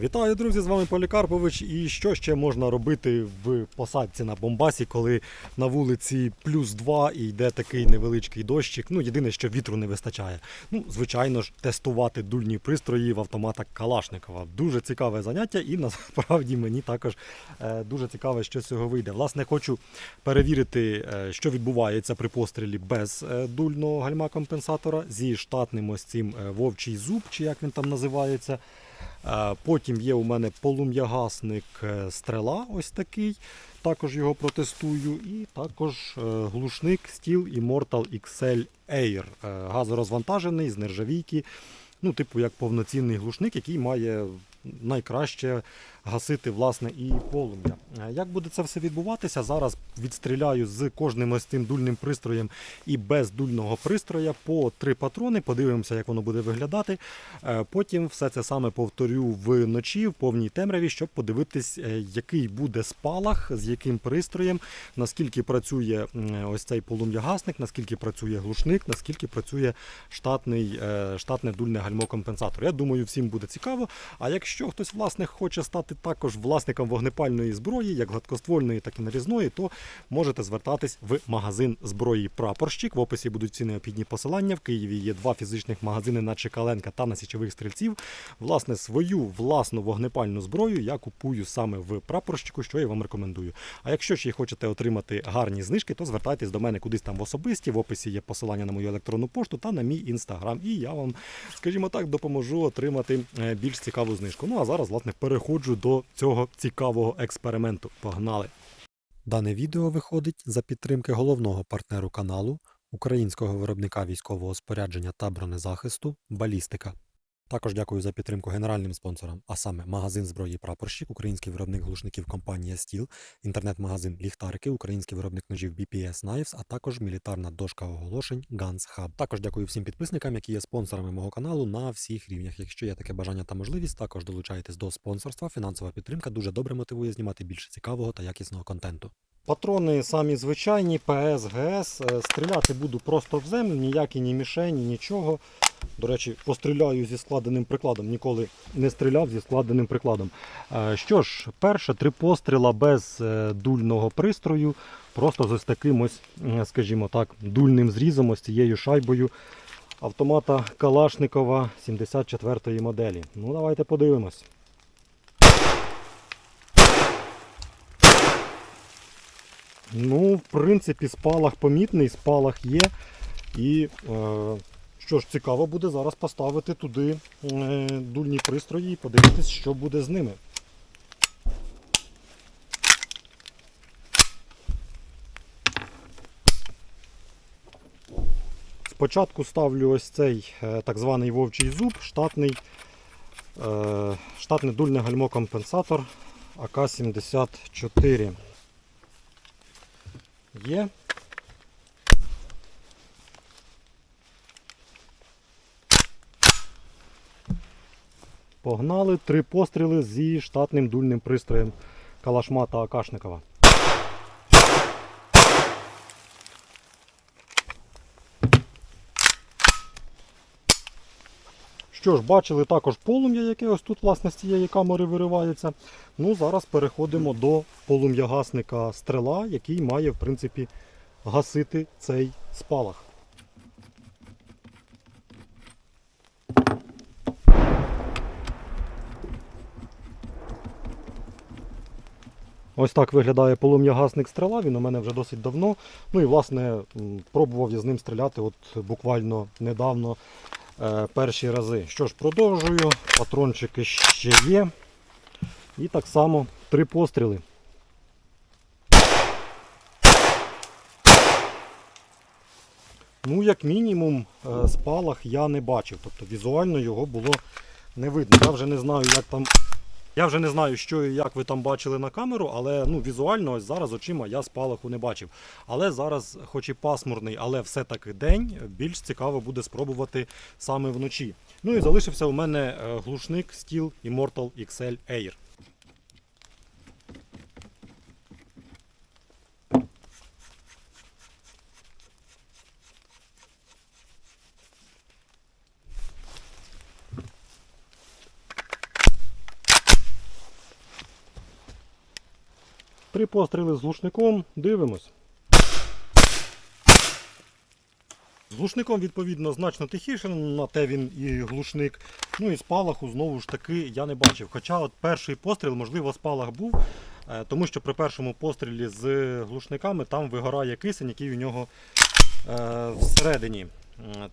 Вітаю, друзі! З вами Полікарпович. І що ще можна робити в посадці на Бомбасі, коли на вулиці плюс 2 і йде такий невеличкий дощик. Ну, єдине, що вітру не вистачає. Ну, звичайно ж, тестувати дульні пристрої в автоматах Калашникова. Дуже цікаве заняття, і насправді мені також е, дуже цікаво, що з цього вийде. Власне, хочу перевірити, е, що відбувається при пострілі без е, дульного гальма-компенсатора зі штатним ось цим вовчий зуб, чи як він там називається. Е, Потім є у мене полум'ягасник е, стрела, ось такий. Також його протестую. І також е, глушник Steel Immortal XL Air. Газорозвантажений з нержавійки. Ну, типу, як повноцінний глушник, який має найкраще гасити власне і полум'я. Е, Як буде це все відбуватися? Зараз відстріляю з кожним ось цим дульним пристроєм і без дульного пристроя по три патрони. Подивимося, як воно буде виглядати. Е, Потім все це саме повторю вночі в повній темряві, щоб подивитись, е, який буде спалах, з яким пристроєм, наскільки працює ось цей полум'ягасник, наскільки працює глушник, наскільки працює штатний, штатне дульне гальмо-компенсатор. Я думаю, всім буде цікаво. А якщо хтось власне хоче стати також власником вогнепальної зброї, як гладкоствольної, так і нарізної, то можете звертатись в магазин зброї Прапорщик. В описі будуть всі необхідні посилання. В Києві є два фізичних магазини на Чекаленка та на січових стрільців. Власне, свою власну вогнепальну зброю я купую саме в прапорщику, що я вам рекомендую. А якщо ще хочете отримати гарні знижки, то звертайтесь до мене кудись там в особисті. В описі є посилання на мою електронну пошту та на мій інстаграм. І я вам, скажімо так, допоможу отримати е, більш цікаву знижку. Ну а зараз, власне, переходжу до цього цікавого експерименту. Погнали! Дане відео виходить за підтримки головного партнеру каналу, українського виробника військового спорядження та бронезахисту Балістика. Також дякую за підтримку генеральним спонсорам, а саме магазин зброї Прапорщик, український виробник глушників компанія Стіл, інтернет-магазин Ліхтарики, український виробник ножів BPS Knives, а також мілітарна дошка оголошень Guns Hub. Також дякую всім підписникам, які є спонсорами мого каналу на всіх рівнях. Якщо є таке бажання та можливість, також долучайтесь до спонсорства. Фінансова підтримка дуже добре мотивує знімати більше цікавого та якісного контенту. Патрони самі звичайні, ПС, ГС. Е, Стріляти буду просто в землю, ніякі ні мішені, нічого. До речі, постріляю зі складеним прикладом. Ніколи не стріляв зі складеним прикладом. Е, Що ж, перше, три постріла без е, дульного пристрою. Просто з ось таким ось, скажімо так, дульним зрізом, ось цією шайбою автомата Калашникова 74-ї моделі. Ну, давайте подивимось. Ну, в принципі, спалах помітний, спалах є. І е, що ж, цікаво буде зараз поставити туди е, дульні пристрої і подивитись, що буде з ними. Спочатку ставлю ось цей е, так званий вовчий зуб, штатний, е, штатне дульне гальмо-компенсатор АК-74. Є. Погнали три постріли зі штатним дульним пристроєм Калашмата Акашникова. Що ж, бачили також полум'я, яке ось тут власне з цієї камери виривається. Ну, зараз переходимо до полум'ягасника стрела, який має, в принципі, гасити цей спалах. Ось так виглядає полум'ягасник стрела, він у мене вже досить давно. Ну і власне пробував я з ним стріляти от буквально недавно перші рази. Що ж, продовжую, патрончики ще є. І так само три постріли. Ну, як мінімум, е, спалах я не бачив. Тобто візуально його було не видно. Я вже не знаю, як там. Я вже не знаю, що і як ви там бачили на камеру, але ну, візуально ось зараз очима я спалаху не бачив. Але зараз, хоч і пасмурний, але все-таки день, більш цікаво буде спробувати саме вночі. Ну і залишився у мене е, глушник Steel Immortal XL Air. Три постріли з глушником, дивимось. З глушником, відповідно, значно тихіше, на те він і глушник. Ну і спалаху знову ж таки я не бачив. Хоча от перший постріл, можливо, спалах був, е, тому що при першому пострілі з глушниками там вигорає кисень, який у нього е, всередині.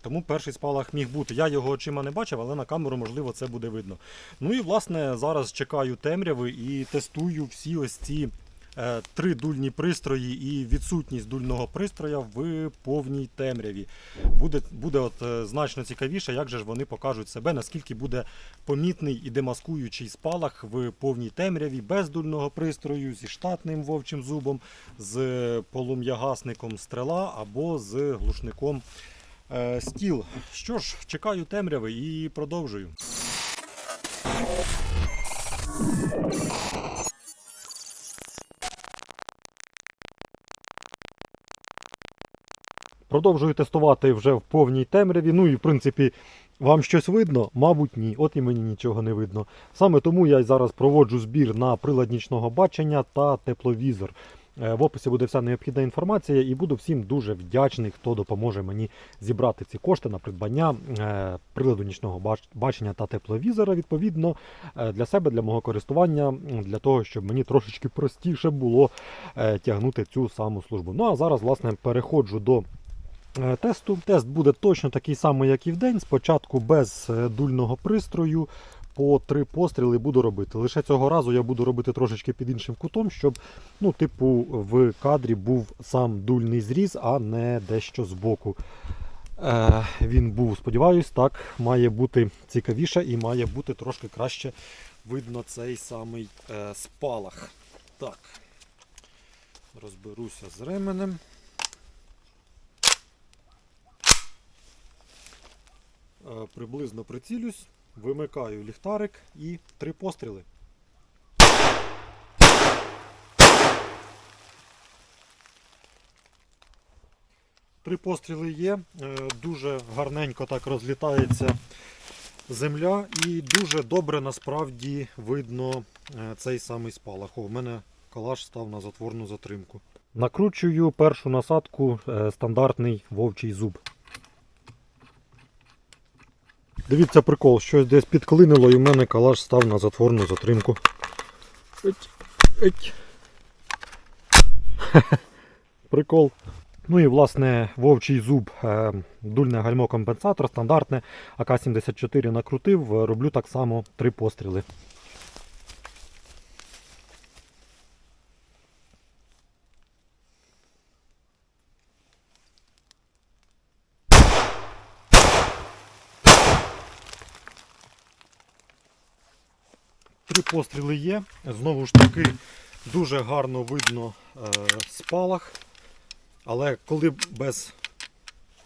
Тому перший спалах міг бути. Я його очима не бачив, але на камеру, можливо, це буде видно. Ну і власне зараз чекаю темряви і тестую всі ось ці три дульні пристрої і відсутність дульного пристроя в повній темряві. Буде, буде от, е, значно цікавіше, як же ж вони покажуть себе, наскільки буде помітний і демаскуючий спалах в повній темряві, без дульного пристрою, зі штатним вовчим зубом, з полум'ягасником стрела або з глушником е, стіл. Що ж, чекаю темряви і продовжую. Продовжую тестувати вже в повній темряві. Ну і в принципі, вам щось видно? Мабуть, ні. От і мені нічого не видно. Саме тому я зараз проводжу збір на прилад нічного бачення та тепловізор. Е, В описі буде вся необхідна інформація, і буду всім дуже вдячний, хто допоможе мені зібрати ці кошти на придбання е, приладу нічного бачення та тепловізора, відповідно, е, для себе, для мого користування, для того, щоб мені трошечки простіше було тягнути цю саму службу. Ну а зараз, власне, переходжу до тесту. Тест буде точно такий самий, як і в день. Спочатку без е, дульного пристрою. По три постріли буду робити. Лише цього разу я буду робити трошечки під іншим кутом, щоб, ну, типу, в кадрі був сам дульний зріз, а не дещо збоку. Е, він був, сподіваюсь, так, має бути цікавіше і має бути трошки краще видно цей самий е, спалах. Так. Розберуся з ременем. Приблизно прицілюсь, вимикаю ліхтарик і три постріли. Три постріли є, е, дуже гарненько так розлітається земля і дуже добре насправді видно е, цей самий спалах. О, в мене калаш став на затворну затримку. Накручую першу насадку е, стандартний вовчий зуб. Дивіться прикол, щось десь підклинило і в мене калаш став на затворну затримку. Еть, еть. Прикол. Ну і власне вовчий зуб, е, дульне гальмо компенсатор, стандартне АК-74 накрутив, е, роблю так само три постріли. Три постріли є. Знову ж таки, дуже гарно видно е, спалах. Але коли без.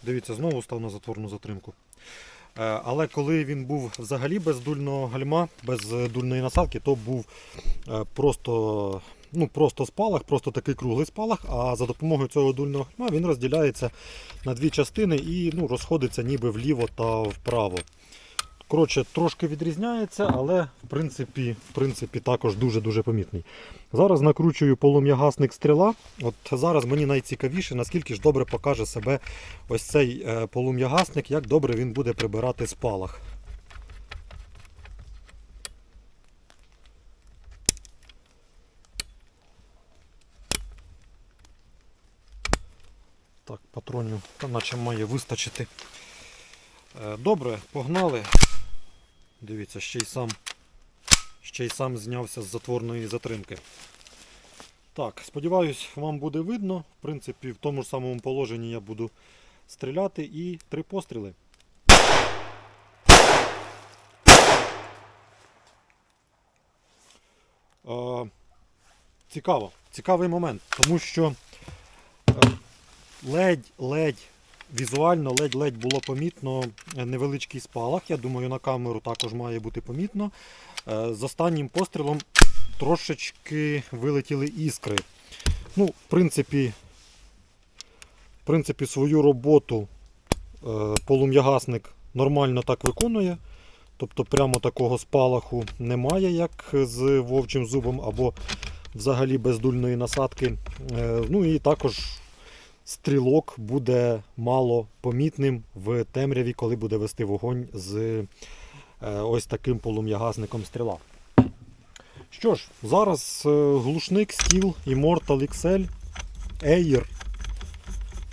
Дивіться, знову став на затворну затримку. Е, Але коли він був взагалі без дульного гальма, без е, дульної насадки, то був просто, ну, просто спалах, просто такий круглий спалах. А за допомогою цього дульного гальма він розділяється на дві частини і ну, розходиться ніби вліво та вправо. Коротше, трошки відрізняється, але в принципі, в принципі також дуже-дуже помітний. Зараз накручую полум'ягасник стріла. От зараз мені найцікавіше, наскільки ж добре покаже себе ось цей е, полум'ягасник, як добре він буде прибирати спалах. Так, патронів наче має вистачити. Е, Добре, погнали. Дивіться, ще й сам, ще й сам знявся з затворної затримки. Так, сподіваюсь, вам буде видно. В принципі, в тому ж самому положенні я буду стріляти і три постріли. Е, цікаво, цікавий момент, тому що ледь-ледь візуально ледь-ледь було помітно невеличкий спалах. Я думаю, на камеру також має бути помітно. Е, З останнім пострілом трошечки вилетіли іскри. Ну, в принципі, в принципі свою роботу е, полум'ягасник нормально так виконує. Тобто прямо такого спалаху немає, як з вовчим зубом, або взагалі без дульної насадки. Е, Ну і також стрілок буде мало помітним в темряві, коли буде вести вогонь з е, ось таким полум'ягасником стріла. Що ж, зараз е, глушник Steel Immortal XL Air.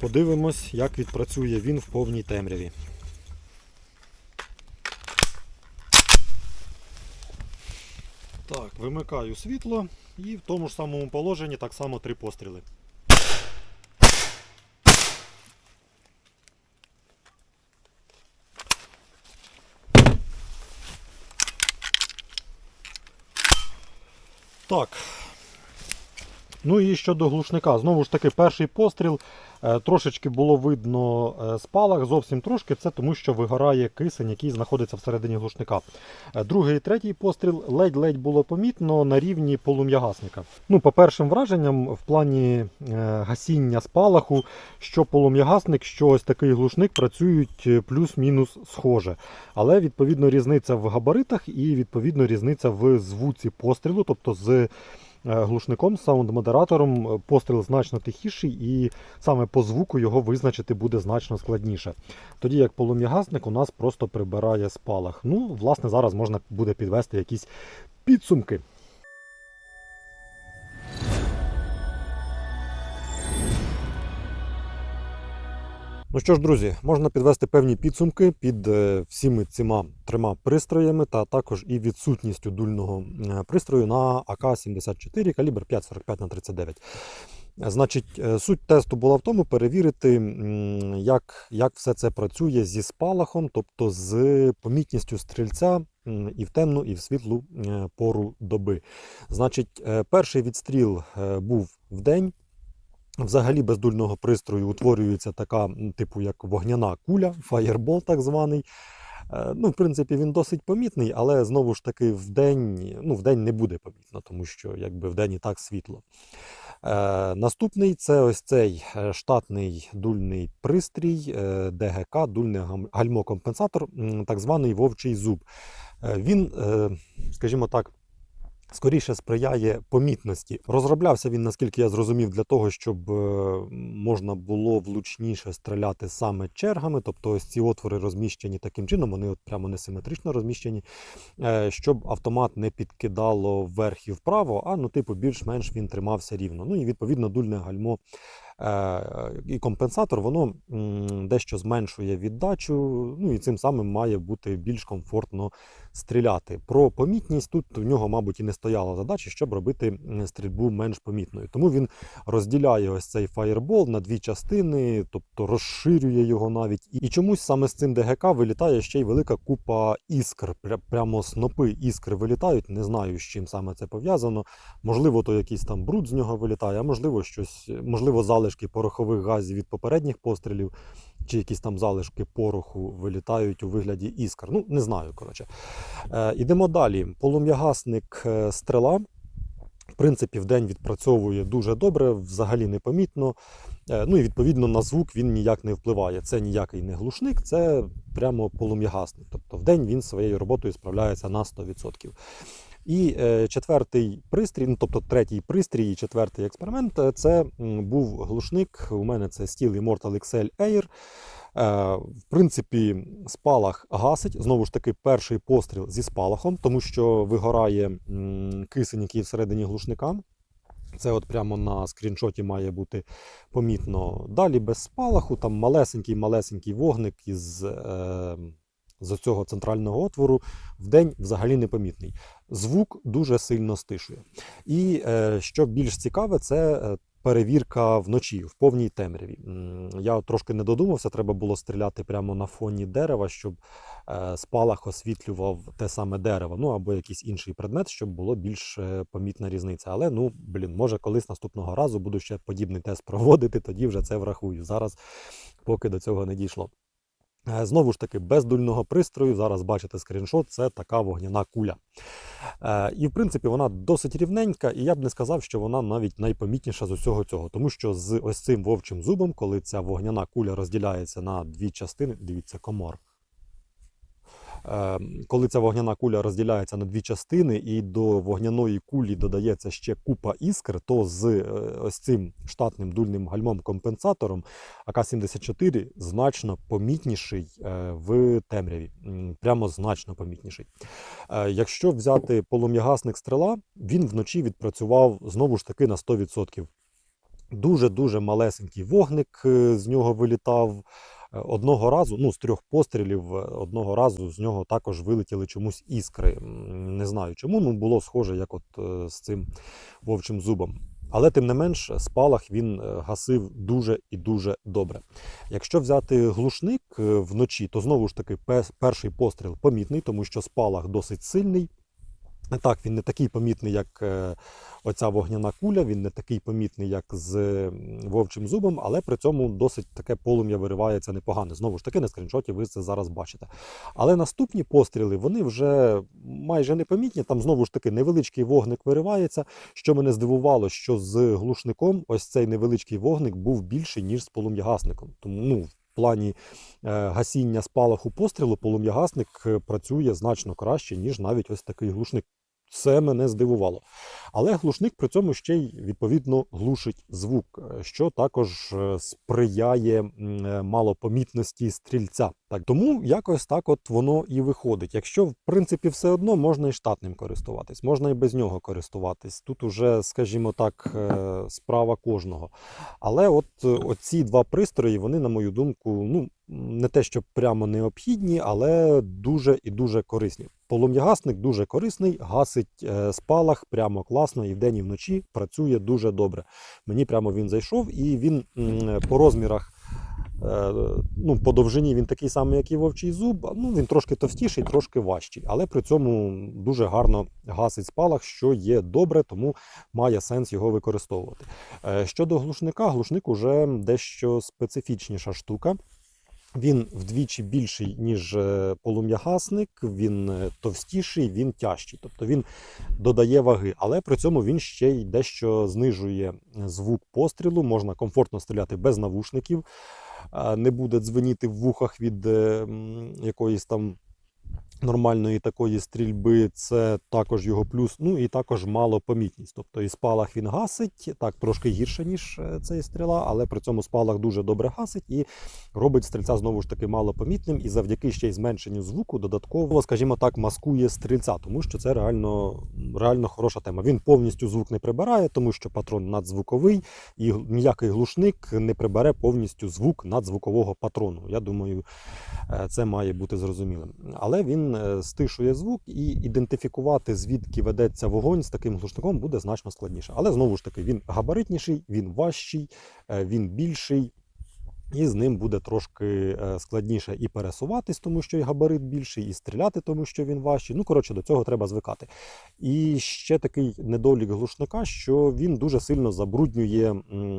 Подивимось, як відпрацює він в повній темряві. Так, вимикаю світло і в тому ж самому положенні так само три постріли. Так. Ну і щодо глушника, знову ж таки, перший постріл. е, Трошечки було видно е, спалах, зовсім трошки. Це тому, що вигорає кисень, який знаходиться всередині глушника. Е, Другий і третій постріл ледь-ледь було помітно на рівні полум'ягасника. Ну, по першим враженням, в плані гасіння спалаху, що полум'ягасник, що ось такий глушник працюють плюс-мінус схоже. Але відповідно різниця в габаритах і відповідно різниця в звуці пострілу, тобто з глушником, саунд-модератором е, постріл значно тихіший, і саме по звуку його визначити буде значно складніше. Тоді як полум'ягасник у нас просто прибирає спалах. Ну, власне, зараз можна буде підвести якісь підсумки. Ну що ж, друзі, можна підвести певні підсумки під е, всіми цими трьома пристроями та також і відсутністю дульного е, пристрою на АК-74 калібр 5,45 на 39. Е, Значить, е, суть тесту була в тому перевірити, як, як все це працює зі спалахом, тобто з помітністю стрільця і в темну, і в світлу пору доби. Значить, перший відстріл був в день. Взагалі без дульного пристрою утворюється така, типу, як вогняна куля, фаєрбол так званий. Е, Ну, в принципі, він досить помітний, але знову ж таки в день, ну, в день не буде помітно, тому що якби в день і так світло. Е, наступний це ось цей е, штатний дульний пристрій е, ДГК, дульний гальмокомпенсатор, так званий вовчий зуб. Він, скажімо так, скоріше сприяє помітності. Розроблявся він, наскільки я зрозумів, для того, щоб е, можна було влучніше стріляти саме чергами, тобто ось ці отвори розміщені таким чином, вони от прямо несиметрично розміщені, е, щоб автомат не підкидало вверх і вправо, а ну, типу, більш-менш він тримався рівно. Ну і відповідно дульне гальмо. Е, І компенсатор воно дещо зменшує віддачу, ну і цим самим має бути більш комфортно стріляти. Про помітність тут в нього, мабуть, і не стояла задача, щоб робити стрільбу менш помітною. Тому він розділяє ось цей фаєрбол на дві частини, тобто розширює його навіть. І чомусь саме з цим ДГК вилітає ще й велика купа іскр. Прямо снопи іскр вилітають. Не знаю, з чим саме це пов'язано. Можливо, то якийсь там бруд з нього вилітає, а можливо, щось, можливо, залишки порохових газів від попередніх пострілів. Чи якісь там залишки пороху вилітають у вигляді іскр. Ну, не знаю, коротше. Е, ідемо далі. Полум'ягасник е, стрела. В принципі, в день відпрацьовує дуже добре, взагалі непомітно. Е, Ну і відповідно на звук він ніяк не впливає. Це ніякий не глушник, це прямо полум'ягасник. Тобто в день він своєю роботою справляється на 100%. І е, четвертий пристрій, ну тобто третій пристрій і четвертий експеримент е, це був глушник. У мене це Steel Immortal XL Air. Е, В принципі, спалах гасить. Знову ж таки, перший постріл зі спалахом, тому що вигорає кисень, який всередині глушника. Це от прямо на скріншоті має бути помітно. Далі без спалаху, там малесенький-малесенький вогник із, з цього центрального отвору вдень взагалі непомітний. Звук дуже сильно стишує. І е, що більш цікаве, це е, перевірка вночі в повній темряві. Я трошки не додумався, треба було стріляти прямо на фоні дерева, щоб е, спалах освітлював те саме дерево, ну або якийсь інший предмет, щоб було більш помітна різниця. Але ну блін, може колись наступного разу буду ще подібний тест проводити, тоді вже це врахую. Зараз поки до цього не дійшло. Е, Знову ж таки, без дульного пристрою, зараз бачите скріншот, це така вогняна куля. Е, І в принципі вона досить рівненька, і я б не сказав, що вона навіть найпомітніша з усього цього. Тому що з ось цим вовчим зубом, коли ця вогняна куля розділяється на дві частини, дивіться, комар. Е, Коли ця вогняна куля розділяється на дві частини, і до вогняної кулі додається ще купа іскр, то з е, ось цим штатним дульним гальмом-компенсатором АК-74 значно помітніший е, в темряві. Прямо значно помітніший. Е, Якщо взяти полум'ягасник стрела, він вночі відпрацював знову ж таки на 100%. Дуже-дуже малесенький вогник з нього вилітав. Одного разу, ну з трьох пострілів, е, одного разу з нього також вилетіли чомусь іскри. Не знаю чому, ну було схоже, як от е, з цим вовчим зубом. Але тим не менш, спалах він е, гасив дуже і дуже добре. Якщо взяти глушник вночі, то знову ж таки перший постріл помітний, тому що спалах досить сильний. Так, він не такий помітний, як е, оця вогняна куля, він не такий помітний, як з вовчим зубом, але при цьому досить таке полум'я виривається непогане. Знову ж таки, на скріншоті ви це зараз бачите. Але наступні постріли вони вже майже непомітні. Там знову ж таки невеличкий вогник виривається. Що мене здивувало, що з глушником ось цей невеличкий вогник був більший, ніж з полум'ягасником. Тому ну, в плані е, гасіння спалаху пострілу полум'ягасник е, працює значно краще, ніж навіть ось такий глушник. Це мене здивувало. Але глушник при цьому ще й відповідно глушить звук, е, що також е, сприяє е, малопомітності стрільця. Так тому якось так от воно і виходить. Якщо в принципі все одно можна і штатним користуватись, можна і без нього користуватись. Тут уже, скажімо так, справа кожного. Але от оці два пристрої, вони, на мою думку, ну не те, що прямо необхідні, але дуже і дуже корисні. Полум'ягасник дуже корисний, гасить е, спалах прямо класно і вдень, і вночі працює дуже добре. Мені прямо він зайшов, і він по розмірах. е, Ну, по довжині він такий самий, як і вовчий зуб. Ну, він трошки товстіший, трошки важчий, але при цьому дуже гарно гасить спалах, що є добре, тому має сенс його використовувати. Е, Щодо глушника, глушник уже дещо специфічніша штука. Він вдвічі більший, ніж е, полум'ягасник, він е, товстіший, він тяжчий. Тобто він додає ваги, але при цьому він ще й дещо знижує звук пострілу. Можна комфортно стріляти без навушників, не буде дзвеніти в вухах від е, якоїсь там нормальної такої стрільби. Це також його плюс. Ну і також малопомітність. Тобто і спалах він гасить, так трошки гірше, ніж е, цей стріла, але при цьому спалах дуже добре гасить і робить стрільця знову ж таки малопомітним. І завдяки ще й зменшенню звуку додатково, скажімо так, маскує стрільця, тому що це реально, реально хороша тема. Він повністю звук не прибирає, тому що патрон надзвуковий, і ніякий глушник не прибере повністю звук надзвукового патрону. Я думаю, це має бути зрозумілим. Але він е, стишує звук і ідентифікувати, звідки ведеться вогонь з таким глушником, буде значно складніше. Але знову ж таки, він габаритніший, він важчий, е, він більший. І з ним буде трошки е, складніше і пересуватись, тому що і габарит більший, і стріляти, тому що він важчий. Ну, коротше, до цього треба звикати. І ще такий недолік глушника, що він дуже сильно забруднює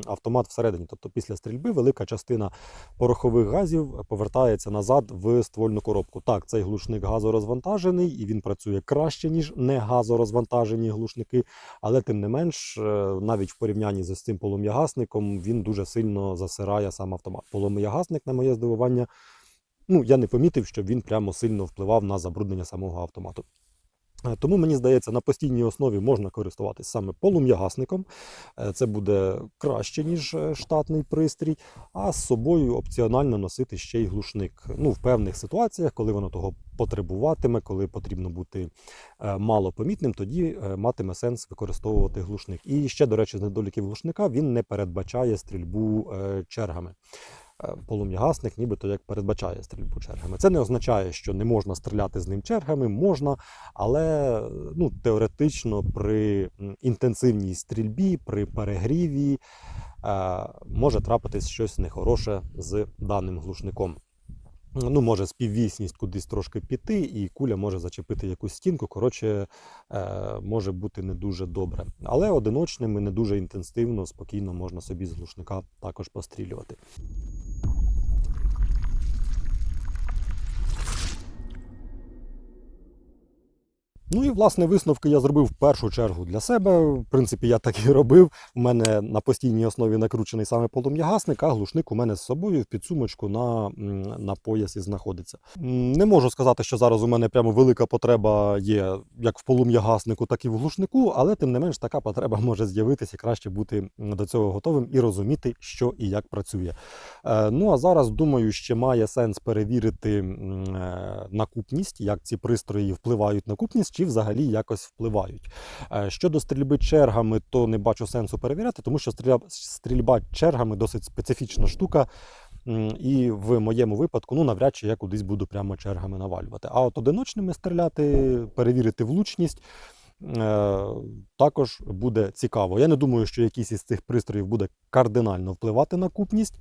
автомат всередині. Тобто після стрільби велика частина порохових газів повертається назад в ствольну коробку. Так, цей глушник газорозвантажений і він працює краще, ніж не газорозвантажені глушники, але тим не менш, е, навіть в порівнянні з цим полум'ягасником, він дуже сильно засирає сам автомат. Полум'ягасник, на моє здивування, ну я не помітив, щоб він прямо сильно впливав на забруднення самого автомату. Е, Тому мені здається, на постійній основі можна користуватись саме полум'ягасником. Е, Це буде краще, ніж е, штатний пристрій, а з собою опціонально носити ще й глушник. Ну, в певних ситуаціях, коли воно того потребуватиме, коли потрібно бути малопомітним, тоді матиме сенс використовувати глушник. І ще, до речі, з недоліків глушника він не передбачає стрільбу чергами. Е, Полум'ягасник нібито як передбачає стрільбу чергами. Це не означає, що не можна стріляти з ним чергами, можна, але ну, теоретично при інтенсивній стрільбі, при перегріві е, може трапитись щось нехороше з даним глушником. Ну, може співвісність кудись трошки піти, і куля може зачепити якусь стінку. Коротше, е, може бути не дуже добре. Але одиночними, не дуже інтенсивно, спокійно можна собі з глушника також пострілювати. Ну і власне висновки я зробив в першу чергу для себе. В принципі, я так і робив. У мене на постійній основі накручений саме полум'ягасник, а глушник у мене з собою в підсумочку на, на поясі знаходиться. Не можу сказати, що зараз у мене прямо велика потреба є як в полум'ягаснику, так і в глушнику, але тим не менш така потреба може з'явитися і краще бути до цього готовим і розуміти, що і як працює. Е, Ну а зараз думаю, ще має сенс перевірити е, накупність, як ці пристрої впливають на купність, чи взагалі якось впливають. Е, Щодо стрільби чергами, то не бачу сенсу перевіряти, тому що стрільба, чергами досить специфічна штука. І в моєму випадку, ну навряд чи я кудись буду прямо чергами навалювати. А от одиночними стріляти, перевірити влучність. е, Також буде цікаво. Я не думаю, що якийсь із цих пристроїв буде кардинально впливати на купність,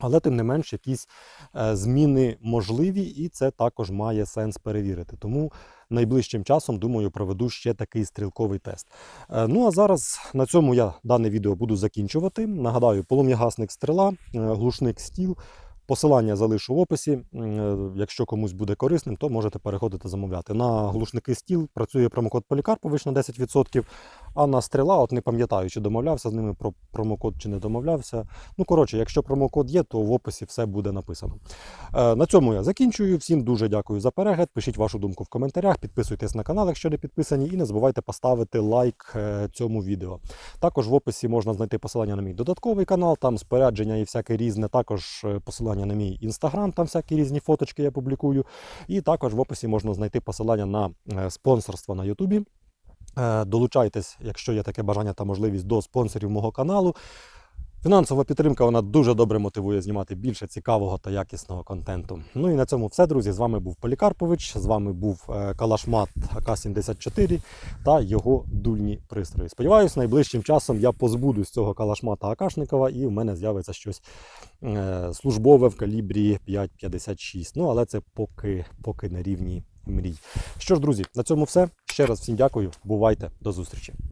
але тим не менш якісь е, зміни можливі, і це також має сенс перевірити. Тому найближчим часом, думаю, проведу ще такий стрілковий тест. Е, Ну а зараз на цьому я дане відео буду закінчувати. Нагадаю, полум'ягасник стріла, е, глушник стіл. Посилання залишу в описі. Е, Якщо комусь буде корисним, то можете переходити замовляти. На глушники стіл працює промокод Полікарпович на 10%, а на стріла, от не пам'ятаю, чи домовлявся з ними про промокод чи не домовлявся. Ну, коротше, якщо промокод є, то в описі все буде написано. Е, На цьому я закінчую. Всім дуже дякую за перегляд. Пишіть вашу думку в коментарях, підписуйтесь на канал, якщо не підписані, і не забувайте поставити лайк е, цьому відео. Також в описі можна знайти посилання на мій додатковий канал, там спорядження і всяке різне. Також е, посилання на мій інстаграм, там всякі різні фоточки я публікую. І також в описі можна знайти посилання на е, спонсорство на Ютубі. Е, Долучайтесь, якщо є таке бажання та можливість до спонсорів мого каналу. Фінансова підтримка вона дуже добре мотивує знімати більше цікавого та якісного контенту. Ну і на цьому все, друзі. З вами був Полікарпович, з вами був е, Калашмат АК-74 та його дульні пристрої. Сподіваюсь, найближчим часом я позбудусь цього калашмата Акашникова і в мене з'явиться щось е, службове в калібрі 5,56. Ну але це поки, поки на рівні мрій. Що ж, друзі, на цьому все. Ще раз всім дякую. Бувайте, до зустрічі.